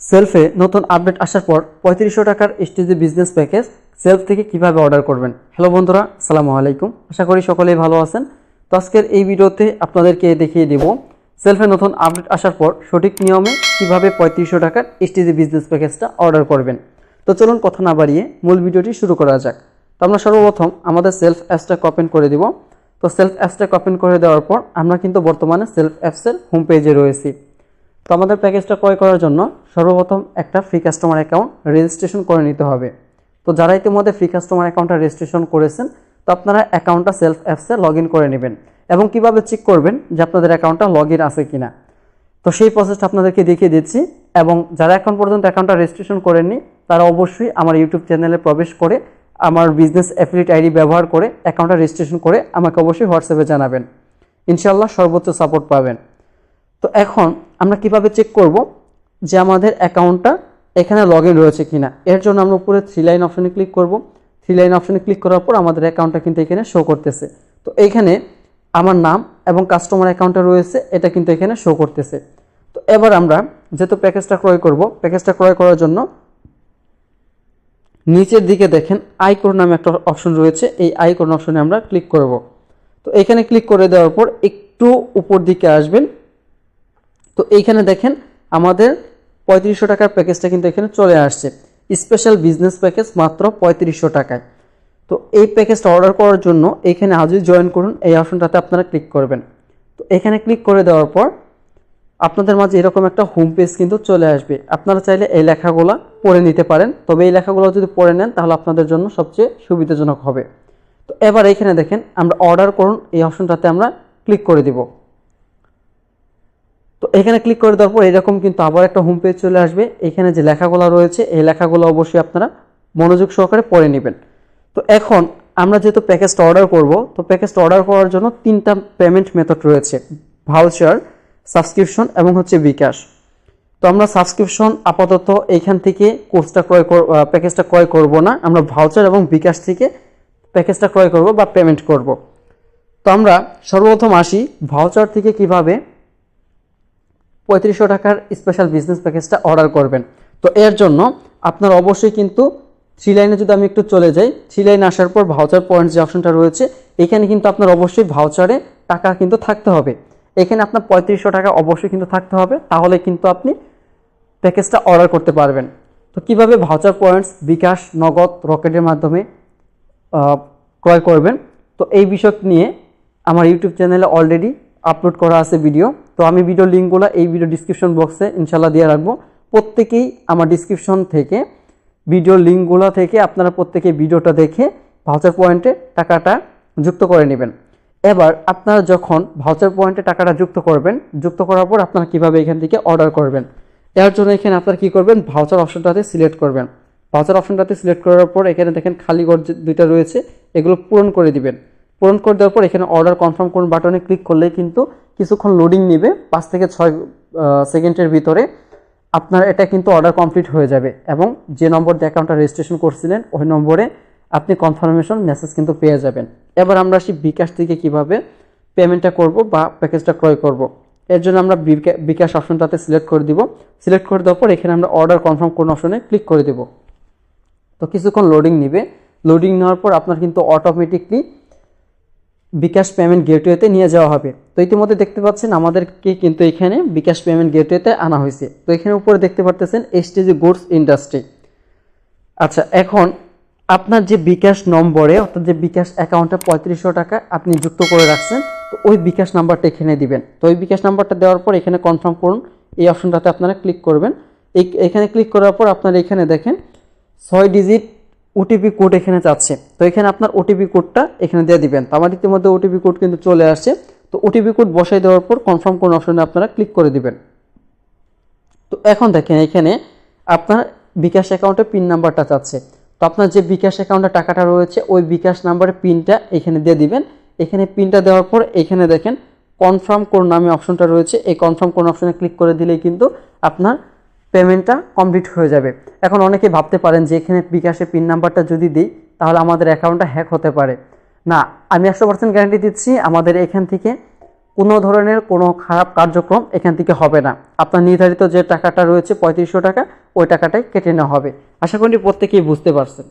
সেলফে নতুন আপডেট আসার পর পঁয়ত্রিশশো টাকার এসটিজি বিজনেস প্যাকেজ সেলফ থেকে কীভাবে অর্ডার করবেন? হ্যালো বন্ধুরা, আসসালামু আলাইকুম। আশা করি সকলেই ভালো আছেন। তো আজকের এই ভিডিওতে আপনাদেরকে দেখিয়ে দেব সেলফে নতুন আপডেট আসার পর সঠিক নিয়মে কীভাবে পঁয়ত্রিশশো টাকার এসটিজি বিজনেস প্যাকেজটা অর্ডার করবেন। তো চলুন কথা না বাড়িয়ে মূল ভিডিওটি শুরু করা যাক। তো আমরা সর্বপ্রথম আমাদের সেলফ অ্যাপসটা কপেন করে দিব। তো সেলফ অ্যাপসটা কপেন করে দেওয়ার পর আমরা কিন্তু বর্তমানে সেলফ অ্যাপসের হোম পেজে রয়েছি। তো আমাদের প্যাকেজটা ক্রয় করার জন্য সর্বপ্রথম একটা ফ্রি কাস্টমার অ্যাকাউন্ট রেজিস্ট্রেশন করে নিতে হবে। তো যারা ইতিমধ্যে ফ্রি কাস্টমার অ্যাকাউন্টটা রেজিস্ট্রেশন করেছেন, তো আপনারা অ্যাকাউন্টটা সেলফ অ্যাপসে লগ করে নেবেন এবং কীভাবে চেক করবেন যে আপনাদের অ্যাকাউন্টটা লগ আছে কিনা। তো সেই প্রসেসটা আপনাদেরকে দেখিয়ে দিচ্ছি এবং যারা এখন পর্যন্ত অ্যাকাউন্টটা রেজিস্ট্রেশন করেননি, তারা অবশ্যই আমার ইউটিউব চ্যানেলে প্রবেশ করে আমার বিজনেস অ্যাফিলিট আইডি ব্যবহার করে অ্যাকাউন্টটা রেজিস্ট্রেশন করে আমাকে অবশ্যই হোয়াটসঅ্যাপে জানাবেন। ইনশাল্লাহ সর্বোচ্চ সাপোর্ট পাবেন। তো এখন আমরা কীভাবে চেক করব যে আমাদের অ্যাকাউন্টটা এখানে লগ ইন রয়েছে কিনা? এর জন্য আমরা উপরে থ্রি লাইন অপশনে ক্লিক করব। থ্রি লাইন অপশনে ক্লিক করার পর আমাদের অ্যাকাউন্টটা কিন্তু এখানে শো করতেছে। তো এইখানে আমার নাম এবং কাস্টমার অ্যাকাউন্টটা রয়েছে, এটা কিন্তু এখানে শো করতেছে। তো এবার আমরা যেহেতু প্যাকেজটা ক্রয় করব প্যাকেজটা ক্রয় করার জন্য নিচের দিকে দেখেন আইকোন নামে একটা অপশন রয়েছে, এই আইকন অপশনে আমরা ক্লিক করব। তো এখানে ক্লিক করে দেওয়ার পর একটু উপর দিকে আসবেন তো এইখানে দেখেন আমাদের পঁয়ত্রিশশো টাকার প্যাকেজটা কিন্তু এখানে চলে আসছে। স্পেশাল বিজনেস প্যাকেজ মাত্র পঁয়ত্রিশশো টাকায়। তো এই প্যাকেজটা অর্ডার করার জন্য এখানে আজই জয়েন করুন, এই অপশনটাতে আপনারা ক্লিক করবেন। তো এখানে ক্লিক করে দেওয়ার পর আপনাদের মাঝে এরকম একটা হোম পেজ কিন্তু চলে আসবে। আপনারা চাইলে এই লেখাগুলো পড়ে নিতে পারেন। তবে এই লেখাগুলো যদি পড়ে নেন, তাহলে আপনাদের জন্য সবচেয়ে সুবিধাজনক হবে। তো এবার এখানে দেখেন আমরা অর্ডার করুন, এই অপশনটাতে আমরা ক্লিক করে দিব। তো এখানে ক্লিক করে দেওয়ার পর এরকম কিন্তু আবার একটা হোম পেজ চলে আসবে। এখানে যে লেখাগুলো রয়েছে, এই লেখাগুলো অবশ্যই আপনারা মনোযোগ সহকারে পড়ে নেবেন। তো এখন আমরা যেহেতু প্যাকেজটা অর্ডার করব, তো প্যাকেজটা অর্ডার করার জন্য তিনটা পেমেন্ট মেথড রয়েছে। ভাউচার সাবস্ক্রিপশন এবং হচ্ছে বিকাশ তো আমরা সাবস্ক্রিপশন আপাতত এইখান থেকে কোর্সটা ক্রয় প্যাকেজটা ক্রয় করব না। আমরা ভাউচার এবং বিকাশ থেকে প্যাকেজটা ক্রয় করব বা পেমেন্ট করব। তো আমরা সর্বপ্রথম আসি ভাউচার থেকে কীভাবে পঁয়ত্রিশশো টাকার স্পেশাল বিজনেস প্যাকেজটা অর্ডার করবেন। তো এর জন্য আপনার অবশ্যই কিন্তু থ্রি লাইনে যদি আমি একটু চলে যাই থ্রি লাইনে আসার পর ভাউচার পয়েন্টস যে অপশনটা রয়েছে, এখানে কিন্তু আপনার অবশ্যই ভাউচারে টাকা কিন্তু থাকতে হবে। এখানে আপনার পঁয়ত্রিশশো টাকা অবশ্যই কিন্তু থাকতে হবে, তাহলে কিন্তু আপনি প্যাকেজটা অর্ডার করতে পারবেন। তো কীভাবে ভাউচার পয়েন্টস বিকাশ, নগদ, রকেটের মাধ্যমে ক্রয় করবেন? তো এই বিষয় নিয়ে আমার ইউটিউব চ্যানেলে অলরেডি আপলোড করা আছে ভিডিও তো আমি ভিডিও লিঙ্কগুলো এই ভিডিও ডিসক্রিপশন বক্সে ইনশাল্লাহ দিয়ে রাখব। প্রত্যেকেই আমার ডিসক্রিপশন থেকে ভিডিও লিঙ্কগুলো থেকে আপনারা প্রত্যেকে ভিডিওটা দেখে ভাউচার পয়েন্টে টাকাটা যুক্ত করে নেবেন। এবার আপনারা যখন ভাউচার পয়েন্টে টাকাটা যুক্ত করবেন, যুক্ত করার পর আপনারা কীভাবে এখান থেকে অর্ডার করবেন? এর জন্য এখানে আপনারা কী করবেন? ভাউচার অপশনটাতে সিলেক্ট করবেন। ভাউচার অপশনটাতে সিলেক্ট করার পর এখানে দেখেন খালি ঘর দুইটা রয়েছে, এগুলো পূরণ করে দিবেন। পূরণ করে দেওয়ার পর এখানে অর্ডার কনফার্ম করুন বাটনে ক্লিক করলেই কিন্তু কিছুক্ষণ লোডিং নেবে, পাঁচ থেকে ছয় সেকেন্ডের ভিতরে আপনার এটা কিন্তু অর্ডার কমপ্লিট হয়ে যাবে এবং যে নম্বর দিয়ে অ্যাকাউন্টটা রেজিস্ট্রেশন করছিলেন, ওই নম্বরে আপনি কনফার্মেশন মেসেজ কিন্তু পেয়ে যাবেন। এবার আমরা আসি বিকাশ থেকে কীভাবে পেমেন্টটা করব বা প্যাকেজটা ক্রয় করব। এর জন্য আমরা বিকা- বিকাশ অপশনটাতে সিলেক্ট করে দিব। সিলেক্ট করে দেওয়ার পর এখানে আমরা অর্ডার কনফার্ম কোন অপশনে ক্লিক করে দেব। তো কিছুক্ষণ লোডিং নেবে। লোডিং নেওয়ার পর আপনার কিন্তু অটোমেটিকলি বিকাশ পেমেন্ট গেটওয়েতে নিয়ে যাওয়া হবে। তো ইতিমধ্যে দেখতে পাচ্ছেন আমাদেরকে কিন্তু এখানে বিকাশ পেমেন্ট গেটওয়েতে আনা হয়েছে। তো এখানে উপরে দেখতে পারতেছেন এসটিজি গুডস ইন্ডাস্ট্রি আচ্ছা এখন আপনার যে বিকাশ নম্বরে, অর্থাৎ যে বিকাশ অ্যাকাউন্টে পঁয়ত্রিশশো টাকা আপনি যুক্ত করে রাখছেন, তো ওই বিকাশ নাম্বারটা এখানে দিবেন। তো ওই বিকাশ নাম্বারটা দেওয়ার পর এখানে কনফার্ম করুন, এই অপশনটাতে আপনারা ক্লিক করবেন। এখানে ক্লিক করার পর আপনারা এখানে দেখেন, ছয় ডিজিট ওটিপি কোড এখানে চাচ্ছে তো এখানে আপনার ওটিপি কোডটা এখানে দিয়ে দিবেন। তো আমার ইতিমধ্যে ওটিপি কোড কিন্তু চলে আসছে। তো ওটিপি কোড বসাই দেওয়ার পর কনফার্ম কোন অপশনে আপনারা ক্লিক করে দিবেন। তো এখন দেখেন এখানে আপনার বিকাশ অ্যাকাউন্টে পিন নাম্বারটা চাচ্ছে তো আপনার যে বিকাশ অ্যাকাউন্টে টাকাটা রয়েছে, ওই বিকাশ নাম্বারের পিনটা এখানে দিয়ে দিবেন। এখানে পিনটা দেওয়ার পর এখানে দেখেন কনফার্ম কোন নামে অপশনটা রয়েছে। এই কনফার্ম কোন অপশনে ক্লিক করে দিলেই কিন্তু আপনার পেমেন্টটা কমপ্লিট হয়ে যাবে। এখন অনেকে ভাবতে পারেন যে এখানে বিকাশে পিন নাম্বারটা যদি দিই, তাহলে আমাদের অ্যাকাউন্টটা হ্যাক হতে পারে। না, আমি একশো পার্সেন্ট গ্যারান্টি দিচ্ছি, আমাদের এখান থেকে কোনো ধরনের কোনো খারাপ কার্যক্রম এখান থেকে হবে না। আপনার নির্ধারিত যে টাকাটা রয়েছে, পঁয়ত্রিশশো টাকা, ওই টাকাটাই কেটে নেওয়া হবে। আশা করি প্রত্যেকেই বুঝতে পারছেন।